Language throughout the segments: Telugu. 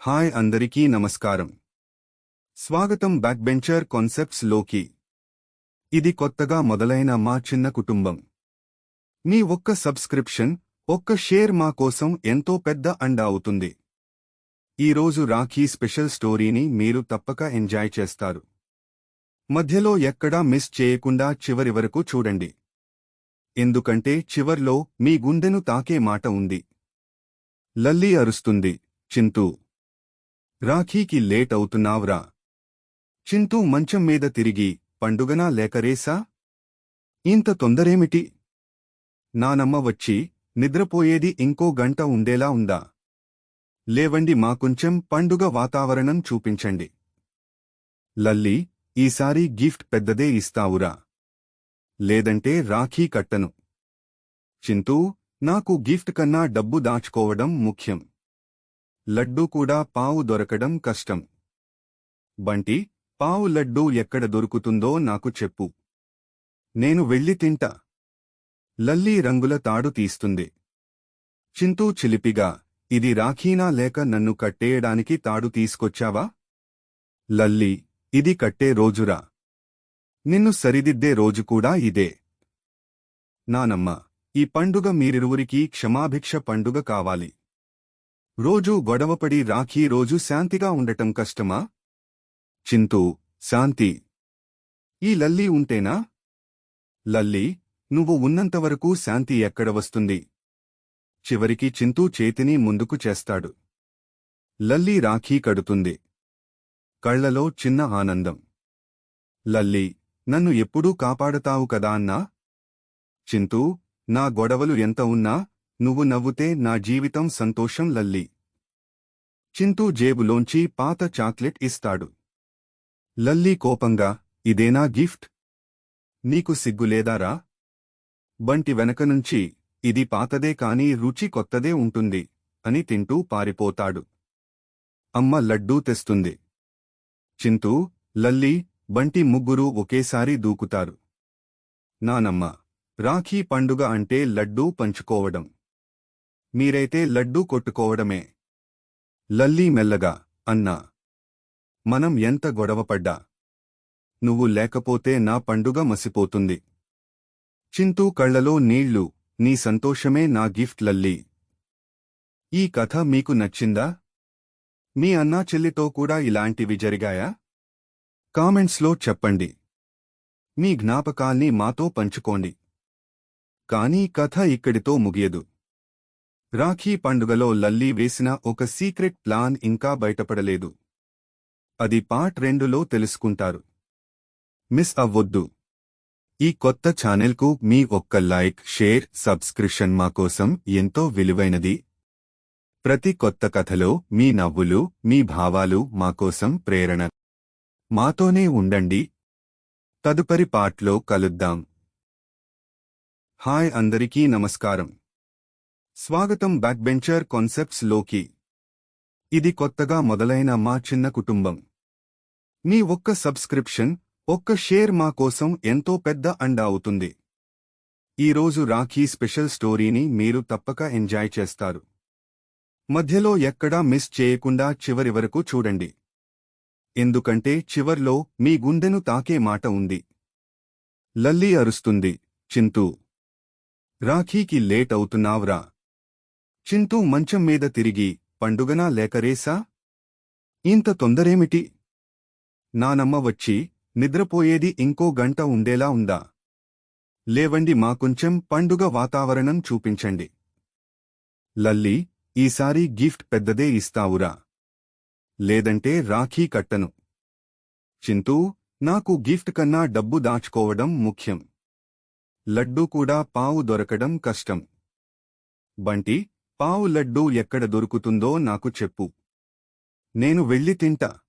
హాయ్ అందరికీ నమస్కారం. స్వాగతం బ్యాక్ బెంచర్ కాన్సెప్ట్స్లోకి. ఇది కొత్తగా మొదలైన మా చిన్న కుటుంబం. మీ ఒక్క సబ్స్క్రిప్షన్ ఒక్క షేర్ మా కోసం ఎంతో పెద్ద అండ అవుతుంది. ఈరోజు రాఖీ స్పెషల్ స్టోరీని మీరు తప్పక ఎంజాయ్ చేస్తారు. మధ్యలో ఎక్కడా మిస్ చేయకుండా చివరి వరకు చూడండి. ఎందుకంటే చివర్లో మీ గుండెను తాకే మాట ఉంది. లల్లి అరుస్తుంది చింతూ రాఖీకి లేట్ అవుతున్నావ్రా. చింటూ మంచం మీద తిరిగి పండుగనా లేకరేసా ఇంత తొందరేమిటి? నానమ్మ వచ్చి నిద్రపోయేది ఇంకో గంట ఉండేలా ఉందా? లేవండి మా కొంచెం పండుగ వాతావరణం చూపించండి. లల్లి ఈసారి గిఫ్ట్ పెద్దదే ఇస్తావురా. లేదంటే రాఖీ కట్టను. చింతూ నాకు గిఫ్ట్ కన్నా డబ్బు దాచుకోవడం ముఖ్యం. లడ్డూ కూడా పావు దొరకడం కష్టం. బంటి పావు లడ్డూ ఎక్కడ దొరుకుతుందో నాకు చెప్పు. నేను వెళ్ళి తింటా. లల్లీ రంగుల తాడు తీస్తుంది. చింతూ చిలిపిగా ఇది రాఖీనా లేక నన్ను కట్టేయడానికి తాడు తీసుకొచ్చావా? లల్లి ఇది కట్టే రోజురా. నిన్ను సరిదిద్దే రోజు కూడా ఇదే. నానమ్మ ఈ పండుగ మీరిరువురికి క్షమాభిక్ష పండుగ కావాలి. రోజూ గొడవపడి రాఖీ రోజు శాంతిగా ఉండటం కష్టమా? చింతూ శాంతి. ఈ లల్లి ఉంటేనా? లల్లి నువ్వు ఉన్నంతవరకు శాంతి ఎక్కడ వస్తుంది? చివరికి చింతూ చేతిని ముందుకు చేస్తాడు. లల్లి రాఖీ కడుతుంది. కళ్ళలో చిన్న ఆనందం. లల్లి నన్ను ఎప్పుడూ కాపాడతావు కదా అన్నా? చింతూ నా గొడవలు ఎంత ఉన్నా నువ్వు నవ్వుతే నా జీవితం సంతోషం లల్లి. చింతూ జేబులోంచి పాత చాక్లెట్ ఇస్తాడు. లల్లి కోపంగా ఇదేనా గిఫ్ట్? నీకు సిగ్గులేదారా బంటి వెనక నుంచి ఇది పాతదే కాని రుచి కొత్తదే ఉంటుంది అని తింటూ పారిపోతాడు. అమ్మ లడ్డూ తెస్తుంది. చింతూ లల్లి బంటి ముగ్గురు ఒకేసారి దూకుతారు. నానమ్మ రాఖీ పండుగ అంటే లడ్డూ పంచుకోవడం. మీరైతే లడ్డూ కొట్టుకోవడమే. లల్లీ మెల్లగా అన్నా. మనం ఎంత గొడవపడ్డా. నువ్వు లేకపోతే నా పండుగ మసిపోతుంది. చింతూ కళ్ళలో నీళ్ళు నీ సంతోషమే నా గిఫ్ట్ లల్లీ. ఈ కథ మీకు నచ్చిందా? మీ అన్నా చెల్లితో కూడా ఇలాంటివి జరిగాయా? కామెంట్స్లో చెప్పండి. మీ జ్ఞాపకాల్ని మాతో పంచుకోండి. కానీ కథ ఇక్కడితో ముగియదు. రాఖీ పండుగలో లల్లీ వేసిన ఒక సీక్రెట్ ప్లాన్ ఇంకా బయటపడలేదు. అది పార్ట్ రెండులో తెలుసుకుంటారు. మిస్ అవ్వొద్దు. ఈ కొత్త ఛానల్కు మీ ఒక్క లైక్ షేర్ సబ్స్క్రిప్షన్ మా కోసం ఎంతో విలువైనది. ప్రతి కొత్త కథలో మీ నవ్వులు మీ భావాలు మాకోసం ప్రేరణ. మాతోనే ఉండండి. తదుపరి పార్ట్లో కలుద్దాం. హాయ్ అందరికీ నమస్కారం. స్వాగతం బ్యాక్ బెంచర్ కాన్సెప్ట్స్లోకి. ఇది కొత్తగా మొదలైన మా చిన్న కుటుంబం. మీ ఒక్క సబ్స్క్రిప్షన్ ఒక్క షేర్ మా కోసం ఎంతో పెద్ద అండ అవుతుంది. ఈరోజు రాఖీ స్పెషల్ స్టోరీని మీరు తప్పక ఎంజాయ్ చేస్తారు. మధ్యలో ఎక్కడా మిస్ చేయకుండా చివరి వరకు చూడండి. ఎందుకంటే చివర్లో మీ గుండెను తాకే మాట ఉంది. లల్లి అరుస్తుంది చింతూ రాఖీకి లేట్ అవుతున్నావ్రా. చింతూ మంచం మీద తిరిగి పండుగనా లేకరేసా ఇంత తొందరేమిటి? నానమ్మ వచ్చి నిద్రపోయేది ఇంకో గంట ఉండేలా ఉందా? లేవండి మా కొంచెం పండుగ వాతావరణం చూపించండి. లల్లి ఈసారి గిఫ్ట్ పెద్దదే ఇస్తావురా. లేదంటే రాఖీ కట్టను. చింతూ నాకు గిఫ్ట్ కన్నా డబ్బు దాచుకోవడం ముఖ్యం. లడ్డూ కూడా పావు దొరకడం కష్టం. బంటి పావు లడ్డూ ఎక్కడ దొరుకుతుందో నాకు చెప్పు. నేను వెళ్ళి తింటా.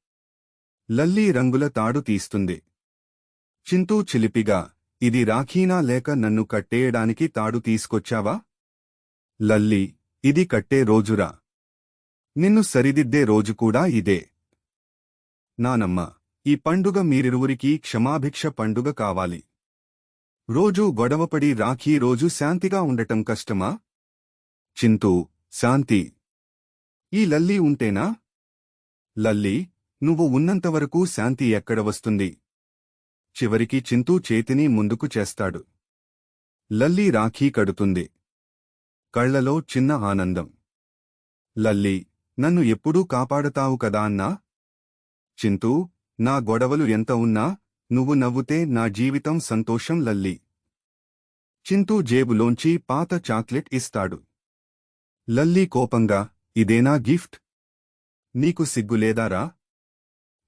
లల్లీ రంగుల తాడు తీస్తుంది. చింతూ చిలిపిగా ఇది రాఖీనా లేక నన్ను కట్టేయడానికి తాడు తీసుకొచ్చావా? లల్లి ఇది కట్టే రోజురా. నిన్ను సరిదిద్దే రోజు కూడా ఇదే. నానమ్మ ఈ పండుగ మీరిరువురికి క్షమాభిక్ష పండుగ కావాలి. రోజూ గొడవపడి రాఖీ రోజు శాంతిగా ఉండటం కష్టమా? చింతూ శాంతి. ఈ లల్లి ఉంటేనా? లల్లి నువ్వు ఉన్నంతవరకు శాంతి ఎక్కడ వస్తుంది? చివరికి చింతూ చేతిని ముందుకు చేస్తాడు. లల్లి రాఖీ కడుతుంది. కళ్ళలో చిన్న ఆనందం. లల్లి నన్ను ఎప్పుడూ కాపాడతావు కదా అన్నా? చింతూ నా గొడవలు ఎంత ఉన్నా నువ్వు నవ్వుతే నా జీవితం సంతోషం లల్లి. చింతూ జేబులోంచి పాత చాక్లెట్ ఇస్తాడు. లల్లీ కోపంగా ఇదేనా గిఫ్ట్? నీకు సిగ్గులేదారా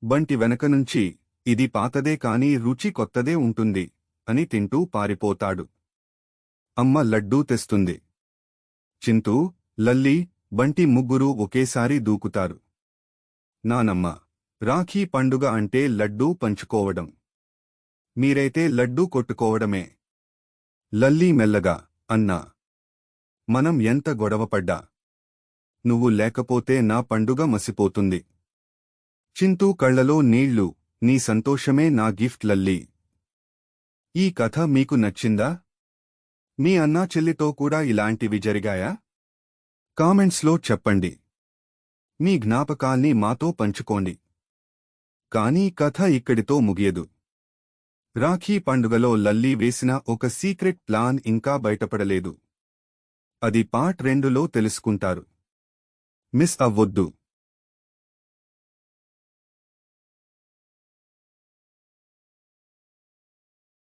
బంటి వెనక నుంచి ఇది పాతదే కాని రుచి కొత్తదే ఉంటుంది అని తింటూ పారిపోతాడు. అమ్మ లడ్డూ తెస్తుంది. చింతూ లల్లి బంటి ముగ్గురు ఒకేసారి దూకుతారు. నానమ్మ రాఖీ పండుగ అంటే లడ్డూ పంచుకోవడం. మీరైతే లడ్డూ కొట్టుకోవడమే. లల్లీ మెల్లగా అన్నా మనం ఎంత గొడవపడ్డా. నువ్వు లేకపోతే నా పండుగ మసిపోతుంది. చింతూ కళ్ళలో నీళ్ళు నీ సంతోషమే నా గిఫ్ట్ లల్లి. ఈ కథ మీకు నచ్చిందా? మీ అన్నా చెల్లితో కూడా ఇలాంటివి జరిగాయా? కామెంట్స్లో చెప్పండి. మీ జ్ఞాపకాల్ని మాతో పంచుకోండి. కానీ కథ ఇక్కడితో ముగియదు. రాఖీ పండుగలో లల్లి వేసిన ఒక సీక్రెట్ ప్లాన్ ఇంకా బయటపడలేదు. అది పార్ట్ రెండులో తెలుసుకుంటారు. మిస్ అవ్వొద్దు.